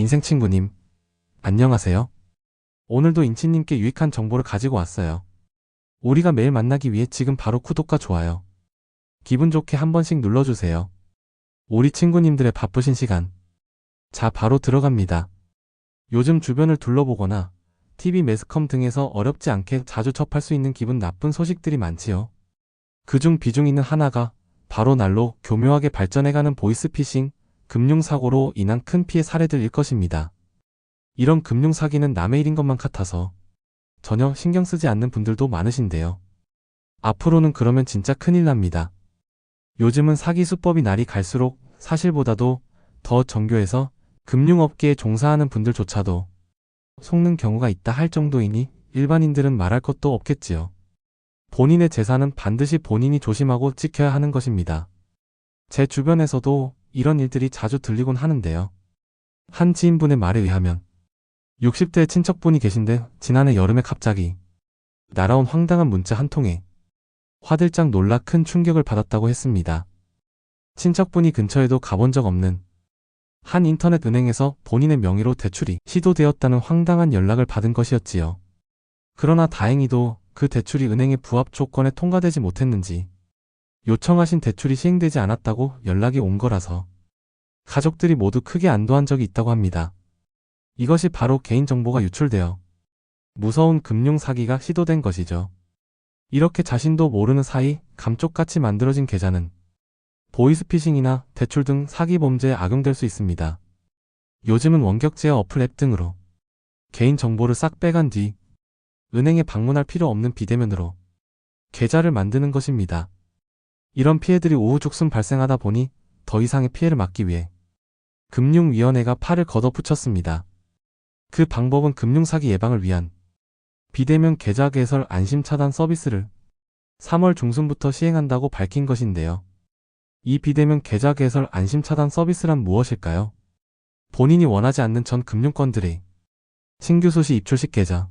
인생친구님, 안녕하세요. 오늘도 인치님께 유익한 정보를 가지고 왔어요. 우리가 매일 만나기 위해 지금 바로 구독과 좋아요. 기분 좋게 한 번씩 눌러주세요. 우리 친구님들의 바쁘신 시간. 자, 바로 들어갑니다. 요즘 주변을 둘러보거나 TV 매스컴 등에서 어렵지 않게 자주 접할 수 있는 기분 나쁜 소식들이 많지요. 그중 비중 있는 하나가 바로 날로 교묘하게 발전해가는 보이스피싱, 금융사고로 인한 큰 피해 사례들일 것입니다. 이런 금융사기는 남의 일인 것만 같아서 전혀 신경 쓰지 않는 분들도 많으신데요. 앞으로는 그러면 진짜 큰일 납니다. 요즘은 사기 수법이 날이 갈수록 사실보다도 더 정교해서 금융업계에 종사하는 분들조차도 속는 경우가 있다 할 정도이니 일반인들은 말할 것도 없겠지요. 본인의 재산은 반드시 본인이 조심하고 지켜야 하는 것입니다. 제 주변에서도 이런 일들이 자주 들리곤 하는데요. 한 지인분의 말에 의하면 60대 친척분이 계신데 지난해 여름에 갑자기 날아온 황당한 문자 한 통에 화들짝 놀라 큰 충격을 받았다고 했습니다. 친척분이 근처에도 가본 적 없는 한 인터넷 은행에서 본인의 명의로 대출이 시도되었다는 황당한 연락을 받은 것이었지요. 그러나 다행히도 그 대출이 은행의 부합 조건에 통과되지 못했는지 요청하신 대출이 시행되지 않았다고 연락이 온 거라서 가족들이 모두 크게 안도한 적이 있다고 합니다. 이것이 바로 개인정보가 유출되어 무서운 금융 사기가 시도된 것이죠. 이렇게 자신도 모르는 사이 감쪽같이 만들어진 계좌는 보이스피싱이나 대출 등 사기 범죄에 악용될 수 있습니다. 요즘은 원격제어 어플 앱 등으로 개인 정보를 싹 빼간 뒤 은행에 방문할 필요 없는 비대면으로 계좌를 만드는 것입니다. 이런 피해들이 우후죽순 발생하다 보니 더 이상의 피해를 막기 위해 금융위원회가 팔을 걷어붙였습니다. 그 방법은 금융사기 예방을 위한 비대면 계좌 개설 안심 차단 서비스를 3월 중순부터 시행한다고 밝힌 것인데요. 이 비대면 계좌 개설 안심 차단 서비스란 무엇일까요? 본인이 원하지 않는 전 금융권들의 신규 소시 입출식 계좌,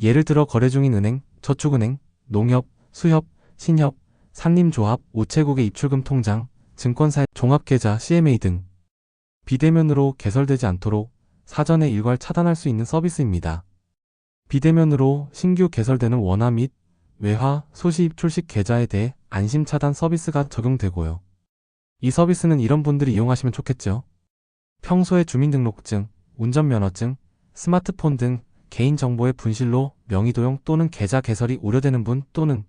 예를 들어 거래 중인 은행, 저축은행, 농협, 수협, 신협, 산림조합, 우체국의 입출금 통장, 증권사의 종합계좌 CMA 등 비대면으로 개설되지 않도록 사전에 일괄 차단할 수 있는 서비스입니다. 비대면으로 신규 개설되는 원화 및 외화, 소시 입 출식 계좌에 대해 안심 차단 서비스가 적용되고요. 이 서비스는 이런 분들이 이용하시면 좋겠죠. 평소에 주민등록증, 운전면허증, 스마트폰 등 개인정보의 분실로 명의 도용 또는 계좌 개설이 우려되는 분 또는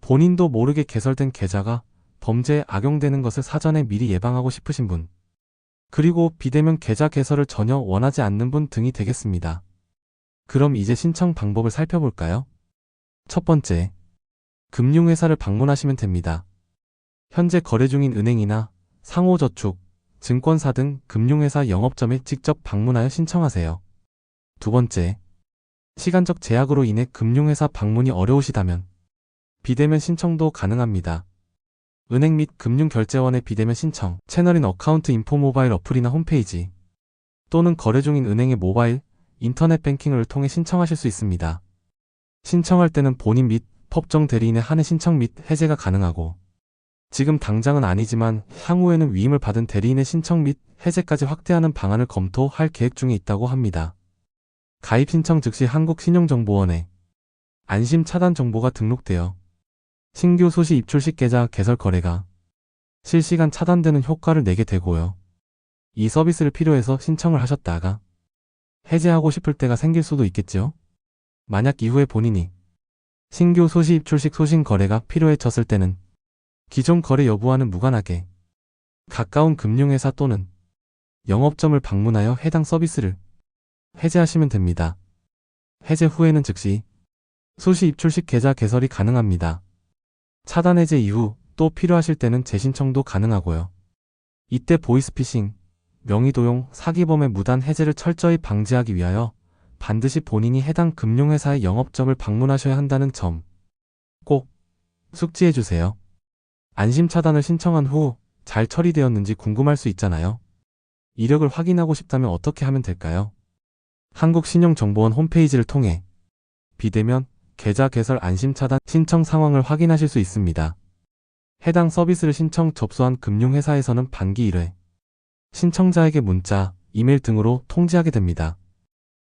본인도 모르게 개설된 계좌가 범죄에 악용되는 것을 사전에 미리 예방하고 싶으신 분, 그리고 비대면 계좌 개설을 전혀 원하지 않는 분 등이 되겠습니다. 그럼 이제 신청 방법을 살펴볼까요? 첫 번째, 금융회사를 방문하시면 됩니다. 현재 거래 중인 은행이나 상호저축, 증권사 등 금융회사 영업점에 직접 방문하여 신청하세요. 두 번째, 시간적 제약으로 인해 금융회사 방문이 어려우시다면 비대면 신청도 가능합니다. 은행 및 금융결제원의 비대면 신청, 채널인 어카운트 인포 모바일 어플이나 홈페이지 또는 거래 중인 은행의 모바일, 인터넷 뱅킹을 통해 신청하실 수 있습니다. 신청할 때는 본인 및 법정 대리인의 한해 신청 및 해제가 가능하고 지금 당장은 아니지만 향후에는 위임을 받은 대리인의 신청 및 해제까지 확대하는 방안을 검토할 계획 중에 있다고 합니다. 가입 신청 즉시 한국신용정보원에 안심 차단 정보가 등록되어 신규 소시 입출식 계좌 개설 거래가 실시간 차단되는 효과를 내게 되고요. 이 서비스를 필요해서 신청을 하셨다가 해제하고 싶을 때가 생길 수도 있겠죠? 만약 이후에 본인이 신규 소시 입출식 소신 거래가 필요해졌을 때는 기존 거래 여부와는 무관하게 가까운 금융회사 또는 영업점을 방문하여 해당 서비스를 해제하시면 됩니다. 해제 후에는 즉시 소시 입출식 계좌 개설이 가능합니다. 차단 해제 이후 또 필요하실 때는 재신청도 가능하고요. 이때 보이스피싱, 명의도용, 사기범의 무단 해제를 철저히 방지하기 위하여 반드시 본인이 해당 금융회사의 영업점을 방문하셔야 한다는 점 꼭 숙지해 주세요. 안심 차단을 신청한 후 잘 처리되었는지 궁금할 수 있잖아요. 이력을 확인하고 싶다면 어떻게 하면 될까요? 한국신용정보원 홈페이지를 통해 비대면 계좌 개설 안심 차단 신청 상황을 확인하실 수 있습니다. 해당 서비스를 신청 접수한 금융회사에서는 반기 1회 신청자에게 문자, 이메일 등으로 통지하게 됩니다.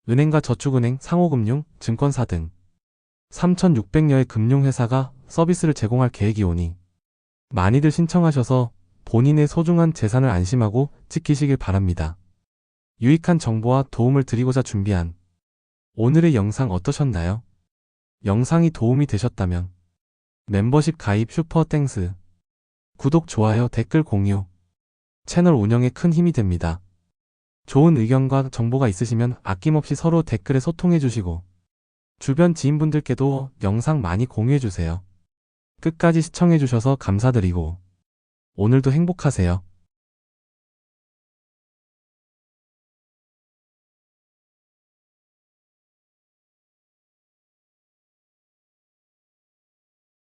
은행과 저축은행, 상호금융, 증권사 등 3,600여의 금융회사가 서비스를 제공할 계획이 오니 많이들 신청하셔서 본인의 소중한 재산을 안심하고 지키시길 바랍니다. 유익한 정보와 도움을 드리고자 준비한 오늘의 영상 어떠셨나요? 영상이 도움이 되셨다면 멤버십 가입 슈퍼 땡스 구독, 좋아요, 댓글 공유 채널 운영에 큰 힘이 됩니다. 좋은 의견과 정보가 있으시면 아낌없이 서로 댓글에 소통해 주시고 주변 지인분들께도 영상 많이 공유해 주세요. 끝까지 시청해 주셔서 감사드리고 오늘도 행복하세요.